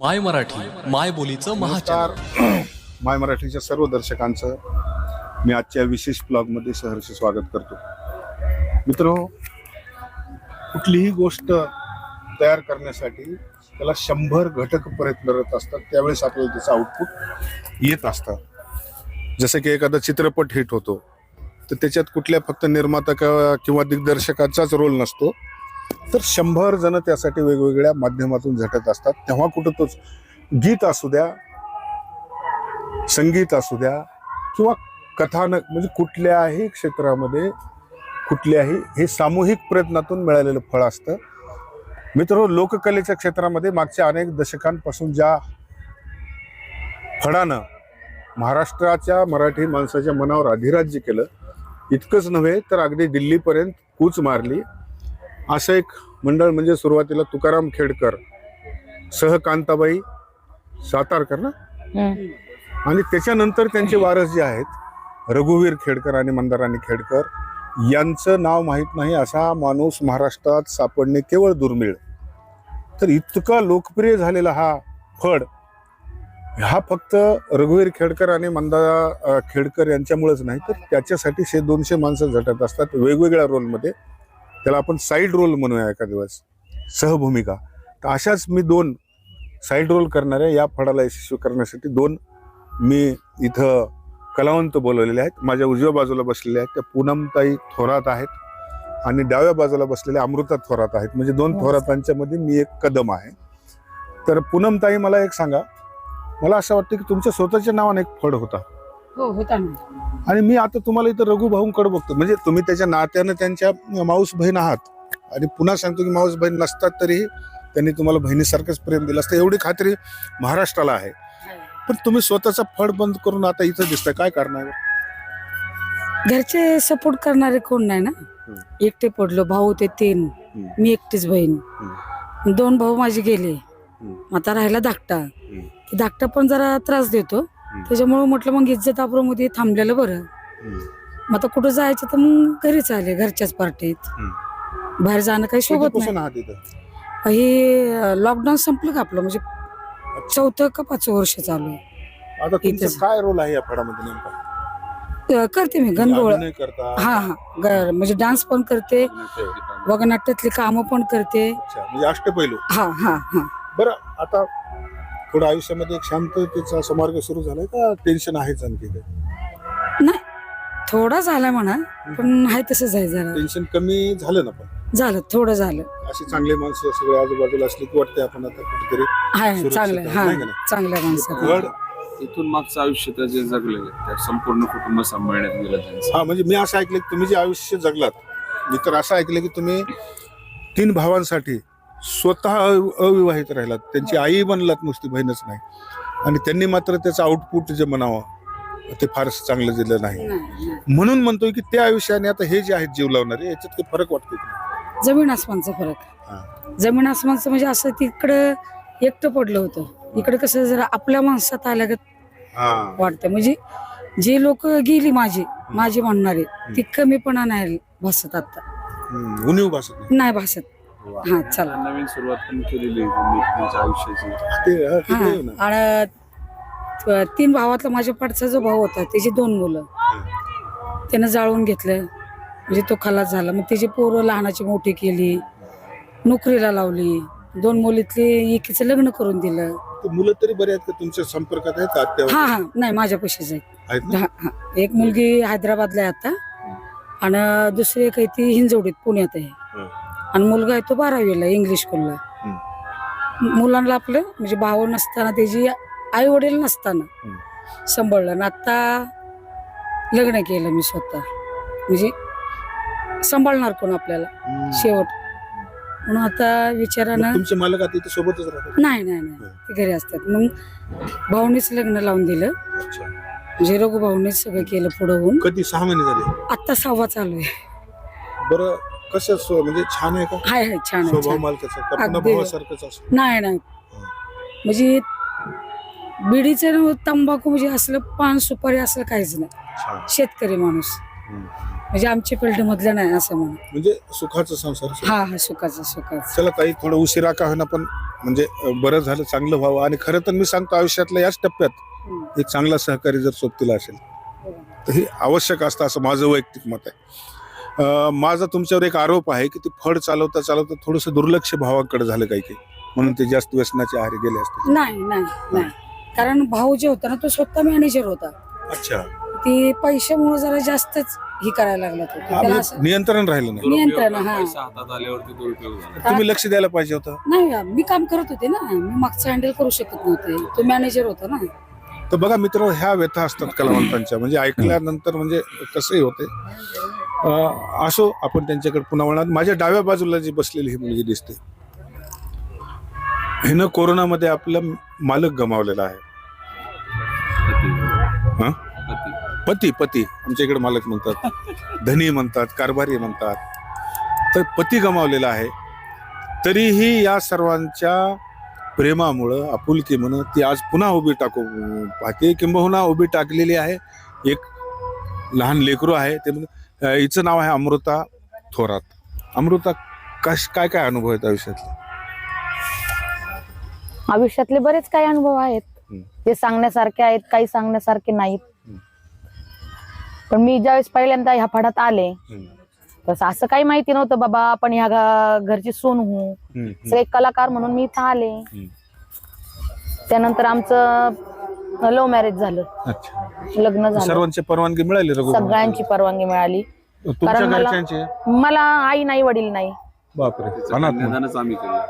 माय मराठी माय बोलीचं महाचार माय मराठीच्या सर्व दर्शकांचं मी आजच्या विशेष ब्लॉगमध्ये सहर्ष स्वागत करतो. मित्र कुठलीही गोष्ट तयार करण्यासाठी त्याला शंभर घटक प्रयत्नरत असतात त्यावेळेस आपल्याला त्याचं आउटपुट येत असतं. जसं की एखादा चित्रपट हिट होतो तर त्याच्यात कुठल्या फक्त निर्माता किंवा दिग्दर्शकाचाच रोल नसतो. तर शंभर जण त्यासाठी वेगवेगळ्या माध्यमातून झटत असतात. तेव्हा कुठं तोच गीत असू द्या संगीत असू द्या किंवा कथानक म्हणजे कुठल्याही क्षेत्रामध्ये कुठल्याही हे सामूहिक प्रयत्नातून मिळालेलं फळ असतं. मित्र लोककलेच्या क्षेत्रामध्ये मागच्या अनेक दशकांपासून ज्या फळानं महाराष्ट्राच्या मराठी माणसाच्या मनावर अधिराज्य केलं इतकंच नव्हे तर अगदी दिल्लीपर्यंत कूच मारली. असं एक मंडळ म्हणजे सुरुवातीला तुकाराम खेडकर सह कांताबाई सातारकर ना? आणि त्याच्यानंतर त्यांचे वारस जे आहेत रघुवीर खेडकर आणि मंदाराणी खेडकर यांचं नाव माहीत नाही असा माणूस महाराष्ट्रात सापडणे केवळ दुर्मिळ. तर इतका लोकप्रिय झालेला हा फड हा फक्त रघुवीर खेडकर आणि मंदा खेडकर यांच्यामुळेच नाही तर त्याच्यासाठी शे दोनशे माणसं झटत असतात वेगवेगळ्या रोलमध्ये त्याला आपण साईड रोल म्हणूया एका दिवस सहभूमिका. तर अशाच मी दोन साईड रोल करणाऱ्या या फळाला यशस्वी करण्यासाठी दोन मी इथं कलावंत बोलवलेले आहेत. माझ्या उजव्या बाजूला बसलेले आहेत. त्या पूनमताई थोरात आहेत आणि डाव्या बाजूला बसलेल्या अमृता थोरात आहेत. म्हणजे दोन थोरातांच्या मध्ये मी एक कदम आहे. तर पूनमताई मला एक सांगा. मला असं वाटतं की तुमच्या स्वतःच्या नावाने एक फळ होता. हो होता ना. आणि मी आता तुम्हाला इथं रघु भाऊंकडे बघतो. म्हणजे तुम्ही त्याच्या नात्यानं त्यांच्या माऊस बहीण आहात. आणि पुन्हा सांगतो की माऊस बहीण नसतात तरीही त्यांनी तुम्हाला बहिणीसारखंच प्रेम दिलं असतं. एवढी खात्री महाराष्ट्राला आहे. पण तुम्ही स्वतःचा फळ बंद करून आता इथं दिसतंय. काय करणार घरचे सपोर्ट करणारे कोण नाही ना? एकटे पडलो भाऊ होते तीन. मी एकटीच बहीण. दोन भाऊ माझे गेले. आता राहिला धाकटा. धाकटा पण जरा त्रास देतो. त्याच्यामुळे म्हटलं मग इज्जत मध्ये थांबलेलं बरं. मग आता कुठं जायचं तर मग घरीच आले घरच्याच पार्टीत. बाहेर जाणं काही कधीपासून आहात इथं? हे लॉकडाऊन संपलं का आपलं? म्हणजे चौथं का पाचवं वर्ष चालू आहे. आता तुमचा इथंच. काय रोल आहे या फळामध्ये नेमका? अं, करते मी गणगोळ अभिनय करता? हा हा. ग- म्हणजे डान्स पण करते वगनाट्यातली कामं पण करते. म्हणजे अष्टपैलू. हा हा हा. बरं आता थोडं आयुष्यामध्ये एक शांततेचा समार्ग सुरू झालाय का टेन्शन आहेच आणखी काही? नाही. थोडा झाला म्हणा पण आहे तसंच आहे जरा. टेन्शन कमी झालं ना पण? झालं थोडं झालं. अशी चांगले माणसं सगळे आजूबाजूला असली की वाटते आपण आता कुठेतरी आहे सुरक्षित चांगलं आहे, हा नाही का नाही? चांगल्या माणसाचं गड इथून मागचं आयुष्य त्या जे जगले त्या संपूर्ण कुटुंब सांभाळण्यात गेलं त्यांचं. हा म्हणजे मी असं ऐकलं की तुम्ही जे आयुष्य जगलात मी तर असं ऐकलं की तुम्ही तीन भावांसाठी स्वतः अविवाहित राहिलात. त्यांची आई बनलात नुसती बहीणच नाही. आणि त्यांनी मात्र त्याचं आउटपुट जे म्हणावं ते फारच चांगलं दिलं नाही. म्हणून म्हणतोय की त्या आयुष्याने आता हे जे आहेत जीव लावणारे याच्यात काही फरक वाटतो? जमीन आसमानचा फरक. हा. जमीन आसमानचं म्हणजे असं तिकडं एकटं पडलं होतं. इकडे कसं जरा आपल्या माणसात आल्यागत हा. वाटतं. म्हणजे जे लोक गेली माझी माझी म्हणणारे ती कमीपणा नाही भासत आता. उणीव भासत नाही भासत. हा चला. नवीन सुरुवात पण केलेली आयुष्याची. हा, हा. आणि त- तीन भावातला माझ्या पाठचा जो भाऊ होता त्याची दोन मुलं. त्यानं जाळून घेतलं. म्हणजे तो खलास झाला. मग त्याची पोरं लहानाची मोठी केली. नोकरीला लावली. दोन मुलीतले एकीचं लग्न करून दिलं. ते मुलं तरी बरे आहेत का? तुमच्या संपर्कात आहेत का हा हा. नाही माझ्या पैशाच आहेत. हा, हा. एक मुलगी हैदराबादला आहे आता. आणि दुसरी एक आहे ती हिंजवडीत पुण्यात आहे. आणि मुलगा आहे तो बारावीला इंग्लिश स्कूलला मुलांना आपलं म्हणजे भाऊ नसताना त्याची आई वडील नसताना. सांभाळलं. आणि आता लग्न केलं मी स्वतः. म्हणजे सांभाळणार कोण आपल्याला. शेवट. म्हणून आता विचारानं मग तुमचे मालक आता इथे सोबतच राहतात. नाही नाही नाही. ते घरी असतात. मग भाऊनीच लग्न लावून दिलं. अच्छा. म्हणजे रघु भाऊनीच सगळं केलं पुढं होऊन. कधी? सहा महिने झाले. आत्ता सहावा चालू आहे. बरं कसं स्व- म्हणजे छान आहे का? हाय हाय छान आहे स्वभाव छान. मालकाचा का पुन्हा अगदी. भावासारखंच असं नाही नाही. म्हणजे बिडीचं न तंबाखू म्हणजे असलं पान सुपारी असलं काहीच नाही. छान शेतकरी माणूस. हम्म. म्हणजे आमच्या फील्ड मधलं नाही असं म्हणा. म्हणजे सुखाचा संसार हा हा सुखाचा सुखाचा. चला ताई थोडं उशिरा का होईना पण म्हणजे अं, बरं झालं चांगलं व्हावं. आणि खरं तर मी सांगतो आयुष्यातल्या याच टप्प्यात एक चांगला सहकारी जर सोबतीला असेल तर हे आवश्यक असतं असं माझं वैयक्तिक मत आहे. माझा तुमच्यावर एक आरोप आहे की ते फड चालवता चालवता थोडंसं दुर्लक्ष भावाकडे झालं काही काही. म्हणून ते जास्त व्यसनाच्या आहारी गेले असते. नाही नाही नाही. कारण भाऊ जे होता ना तो स्वतः मॅनेजर होता. अच्छा. ती पैशामुळे जरा जास्तच हे करायला लागला तो. त्याला म्हणजे असं नियंत्रण राहिलं नाही. नियंत्रण, हा. पैसा हातात आल्यावरती दुरुपयोग झाला. तुम्ही लक्ष द्यायला पाहिजे होतं. नाही मी काम करत होते ना. मी मागचं हँडल करू शकत नव्हते. तो मॅनेजर होता ना. तर बघा मित्र ह्या व्यथा असतात कलावंतांच्या. म्हणजे ऐकल्यानंतर म्हणजे कसंही होते. असो आपण त्यांच्याकडे पुन्हा वळणार. माझ्या डाव्या बाजूला जी बसलेली ही मुलगी दिसते हिनं कोरोनामध्ये आपलं मालक गमावलेला आहे. हा? पती. पती. पती आमच्या इकडे मालक म्हणतात धनी म्हणतात कारभारी म्हणतात. तर पती गमावलेला आहे. तरीही या सर्वांच्या प्रेमामुळं आपुलकीमुळं ती आज पुन्हा उभी टाकू पाहते. किंबहुना उभी टाकलेली आहे. एक लहान लेकरू आहे ते म्हण- अं, हिचं नाव आहे अमृता थोरात. अमृता कश काय काय अनुभव आहेत आयुष्यातले? आयुष्यातले बरेच काही अनुभव आहेत. जे सांगण्यासारखे आहेत काही सांगण्यासारखे नाहीत. पण मी ज्यावेळेस पहिल्यांदा ह्या फडात आले तसं असं काही माहिती नव्हतं बाबा आपण ह्या घरची सून हू. एक कलाकार म्हणून मी इथं आले. त्यानंतर आमचं लव्ह मॅरेज झालं. अच्छा. लग्न झालं. सर्वांची परवानगी मिळाली रघु सगळ्यांची परवानगी मिळाली. तुमच्या कारण मला- घरच्यांची? मला आई नाही वडील नाही. बापरे. तिचं अनाथ कन्यादानच आम्ही केलं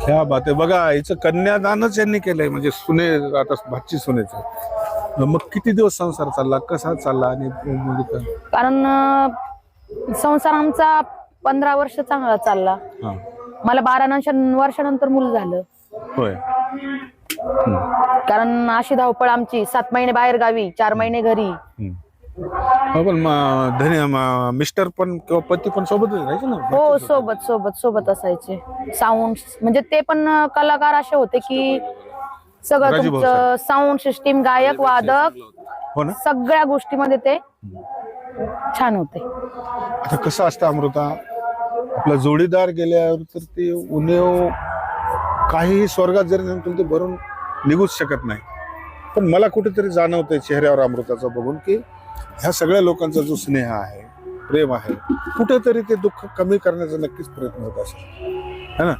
ह्या बात आहे. बघा हिचं कन्यादानच यांनी केलंय. म्हणजे सुने आता भाची सुनेचं. मग किती दिवस संसार चालला? कसा चालला? आणि म्हणजे काय? कारण अं, संसार आमचा पंधरा वर्ष चांगला चालला. हा. मला बारा नंतर वर्षानंतर मूल झालं. होय. कारण अशी धावपळ आमची. सात महिने बाहेर गावी चार महिने घरी. हो पण मग धनी म- मिस्टर पण किंवा पती पण सोबतच राहायचे ना? हो सोबत सोबत सोबत असायचे. साऊंड म्हणजे ते पण अं, कलाकार असे होते की सगळं राजू तुमचं साऊंड सिस्टीम गायक वादक हो ना? सगळ्या गोष्टीमध्ये ते छान होते. आता कसं असतं अमृता? आपला जोडीदार गेल्यावर तर ते उन्हेव काहीही स्वर्गात जरी नेऊन तुला ते भरून निघूच शकत नाही. पण मला कुठेतरी जाणवतंय चेहऱ्यावर अमृताचं बघून की ह्या सगळ्या लोकांचा जो स्नेह आहे प्रेम आहे कुठेतरी ते दुःख कमी करण्याचा नक्कीच प्रयत्न होत असेल. है ना?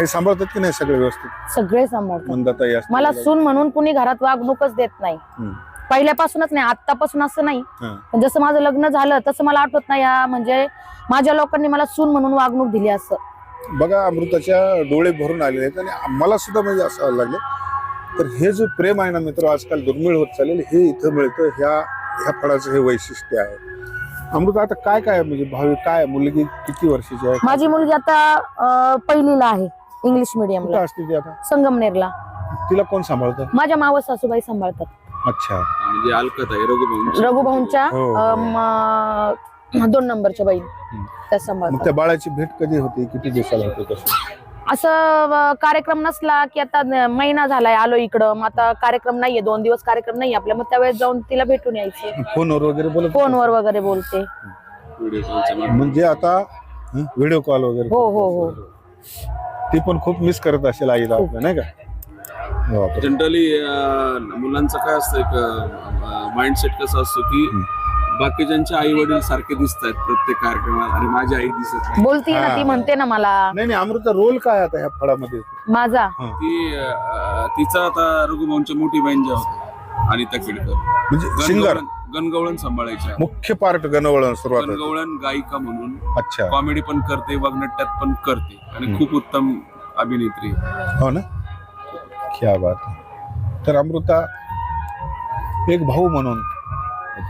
हे सांभाळतात की नाही सगळे व्यवस्थित? सगळे सांभाळतात. मंदाताई असतील मला सून म्हणून कुणी घरात वागणूकच देत नाही. हम्म. पहिल्यापासूनच नाही आतापासून असं नाही. हा. पण जसं माझं लग्न झालं तसं मला आठवत नाही या म्हणजे माझ्या लोकांनी मला सून म्हणून वागणूक दिली असं. बघा अमृताच्या डोळे भरून आलेले आहेत आणि मला सुद्धा म्हणजे असं व्हायला लागलं. तर हे जे प्रेम आहे ना मित्र आजकाल दुर्मिळ होत चालेल हे इथं मिळतं ह्या ह्या फळाचं हे वैशिष्ट्य आहे. अमृता आता काय काय आहे म्हणजे भावी काय मुलगी किती वर्षाची आहे? माझी मुलगी आता अं, पहिलीला आहे इंग्लिश कुठं मिडियमला असते ती आता? संगमनेरला. तिला कोण सांभाळतं? माझ्या मावस सासूबाई सांभाळतात. अच्छा. म्हणजे अलकत आहे रघुभाऊंची रघुभाऊंच्या हो, हो. अं, दोन नंबरच्या बाई. त्या मग सांभाळतात त्या बाळाची भेट कधी होती? किती दिवसाला होते कसं असं अं, कार्यक्रम नसला की आता न- महिना झालाय आलो इकडं. मग आता कार्यक्रम नाहीये दोन दिवस कार्यक्रम नाही आपल्या मग त्यावेळेस जाऊन तिला भेटून यायचं. फोनवर वगैरे बोलत फोनवर वगैरे बोलते. म्हणजे आता व्हिडिओ कॉल वगैरे हो, हो, हो. ती पण खूप मिस करत असेल आईला आपल्या नाही का? बापरे. जनरली मुलांचं काय असतं एक माइंडसेट कसं असतो की बाकीच्यांचे आई वडील सारखे दिसत आहेत प्रत्येक कार्यक्रमात आणि माझी आई दिसत नाही. बोलती ना. ती म्हणते ना मला. नाही नाही अमृता रोल काय आता ह्या फळामध्ये? माझा. ती अं, तिचा आता रघुभाऊंच्या मोठी बहीण ज्या होत्या अनिता खेडकर म्हणजे सिंगर. गणगवळण गणगवळण सांभाळायच्या मुख्य पार्ट गणवळण सुरुवात. गणगवळण गायिका म्हणून. अच्छा. कॉमेडी पण करते वगनाट्यात पण करते. आणि. खूप उत्तम अभिनेत्री आहे. हो ना? क्या बात आहे. तर अमृता एक भाऊ म्हणून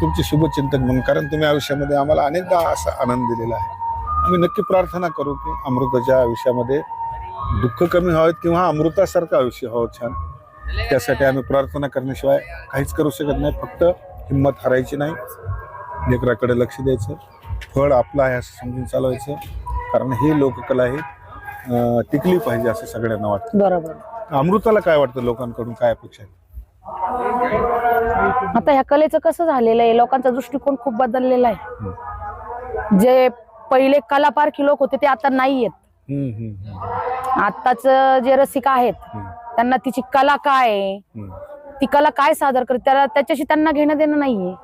तुमचे शुभचिंतक म्हणून कारण तुम्ही आयुष्यामध्ये आम्हाला अनेकदा असा आनंद दिलेला आहे. आम्ही नक्की प्रार्थना करू की अमृताच्या आयुष्यामध्ये दुःख कमी व्हावेत किंवा अमृतासारखं आयुष्य व्हावं छान. त्यासाठी आम्ही प्रार्थना करण्याशिवाय काहीच करू शकत नाही. फक्त हिंमत हरायची नाही. लेकराकडे लक्ष द्यायचं. फळ आपलं आहे असं समजून चालवायचं. कारण ही लोककला ही टिकली पाहिजे असं सगळ्यांना वाटतं. बरोबर. अमृताला काय वाटतं लोकांकडून? काय अपेक्षा आहे आता ह्या कलेचं कसं झालेलं आहे? लोकांचा दृष्टिकोन खूप बदललेला आहे. जे पहिले कलापारखी लोक होते ते आता नाही आहेत. आत्ताच जे रसिक आहेत. त्यांना तिची कला काय. ती कला काय सादर करते? त्याला त्याच्याशी त्यांना घेणं देणं नाहीये.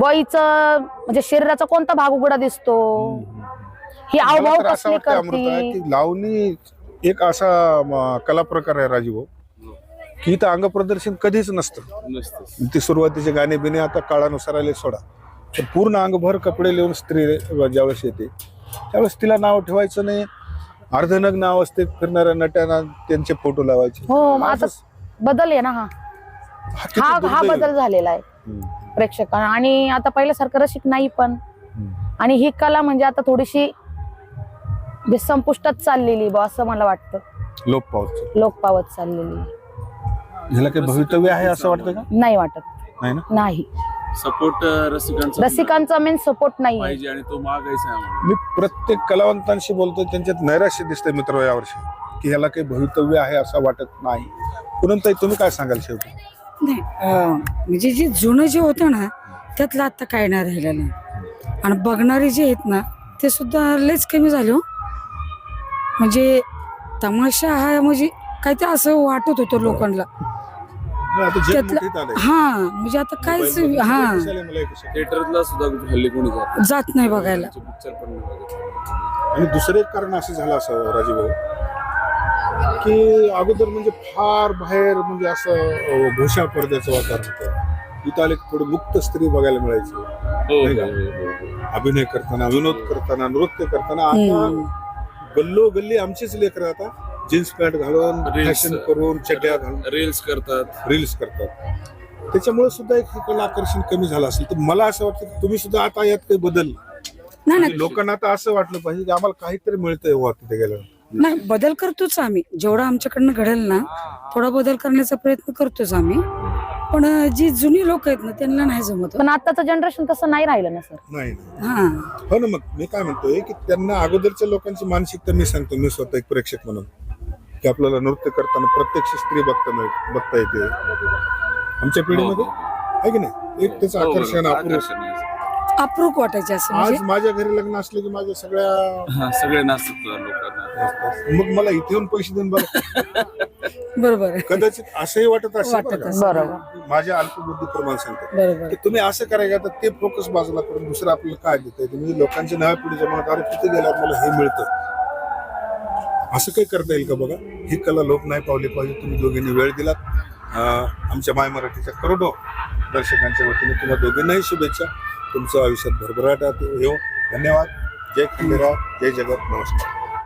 बॉईचं म्हणजे शरीराचा कोणता भाग उघडा दिसतो? ही आवभाव कसले करते? लावणी एक असा कला प्रकार आहे राजीव. की इथं अंग प्रदर्शन कधीच नसतं. नसतं ती सुरुवातीचे गाणे बिणे आता काळानुसार आले सोडा. तर पूर्ण अंगभर कपडे लिहून स्त्री ज्यावेळेस येते त्यावेळेस तिला नाव ठेवायचं नाही. अर्धनग नाव असते फिरणाऱ्या नट्यांना त्यांचे फोटो लावायचे. हो मग आता असंच. बदल आहे ना हा. हा किती हा हा दुर्दैवी. बदल झालेला आहे. हम्म, प्रेक्षकांना आणि आता पहिल्यासारखं रसिक नाही पण. हम्म. आणि ही कला म्हणजे आता थोडीशी जे संपुष्टात चाललेली बा असं मला वाटतं. लोप पावत लोक पावत चाललेली ह्याला काही भवितव्य आहे असं वाटतं का? नाही वाटत. नाही ना? नाही. सपोर्ट रसिकांचा रसिकांचा मेन सपोर्ट नाही पाहिजे आणि तो मागायचा आहे आम्हाला. मी प्रत्येक कलावंतांशी बोलतो त्यांच्यात नैराश्य दिसतंय मित्र यावर्षी की ह्याला काही भवितव्य आहे असं वाटत नाही. पुनमताई तुम्ही काय सांगाल शेवटी? नाही अं, म्हणजे जे जुनं जे होतं ना त्यातलं आता काय नाही राहिलेलं आहे. आणि बघणारे जे आहेत ना ते सुद्धा लयच कमी झाले हो. म्हणजे तमाशा हा म्हणजे काय ते असं वाटत होतं लोकांना. नाही, त्यातलं-. हा म्हणजे आता काहीच हा. थिएटरला सुद्धा हल्ली कोणी जात जात नाही बघायला पिक्चर पण नाही बघत आणि दुसरं एक कारण असं झालं असं राजीभाऊ की अगोदर म्हणजे फार बाहेर म्हणजे असं अं, भूषा पडद्याचं वातावरण होतं इथं आले की थोडी मुक्त स्त्री बघायला मिळायची हो नाही का? हो, हो, हो. अभिनय करताना विनोद करताना नृत्य करताना आता हम्म. गल्लो गल्ली आमचीच लेकर आता जीन्स पॅन्ट घालून. फॅशन करून चड्ड्या घालून. रील्स करतात. रील्स करतात. त्याच्यामुळे सुद्धा एक हे कला आकर्षण कमी झालं असेल. तर मला असं वाटतं की तुम्ही सुद्धा आता यात काही बदल. नाही नाही. लोकांना आता असं वाटलं पाहिजे की आम्हाला काहीतरी मिळतंय वा तिथे गेल्यावर. नाही बदल करतोच आम्ही. जेवढा आमच्याकडनं घडेल ना थोडा बदल करण्याचा प्रयत्न करतोच आम्ही. पण अं, जी जुनी लोक आहेत ना त्यांना नाही जमत. हो. पण आताचं जनरेशन तसं नाही राहिलं ना सर नाही. हा. हो ना मग मी काय म्हणतोय की त्यांना अगोदरच्या लोकांची मानसिकता मी सांगतो मी स्वतः एक प्रेक्षक म्हणून. की आपल्याला नृत्य करताना प्रत्यक्ष स्त्री बघता मिळ बघता येते. आमच्या पिढीमध्ये? आहे की नाही? एक त्याचं हो, आकर्षण. आकर्षण आहे. अप्रूप वाटायचे असं आज म्हणजे? माझ्या घरी लग्न असलं की माझ्या सगळ्या हा, सगळे नाचतात लोकांना. मग मला इथे येऊन पैसे देऊन बरं. बरोबर. आहे कदाचित असंही वाटत असेल बरं वाटत का? असेल. बरोबर. माझ्या अल्पबुद्धी प्रमाणे सांगतो. बरोबर. की तुम्ही असं करायचं तर ते फोकस बाजूला करून दुसरं आपल्याला काय देतंय तुम्ही लोकांच्या नव्या पिढीच्या मनात अरे तिथे गेल्यावर मला हे मिळतं. असं काही करता येईल का बघा? ही कला लोक नाही पावली पाहिजे. तुम्ही दोघींनी वेळ दिलात आमच्या माय मराठीच्या करोडो दर्शकांच्या वतीने तुम्हाला दोघींनाही शुभेच्छा. तुमचं आयुष्यात भरभराट येऊ धन्यवाद. जय खंडेराव. जय जगत. नमस्कार.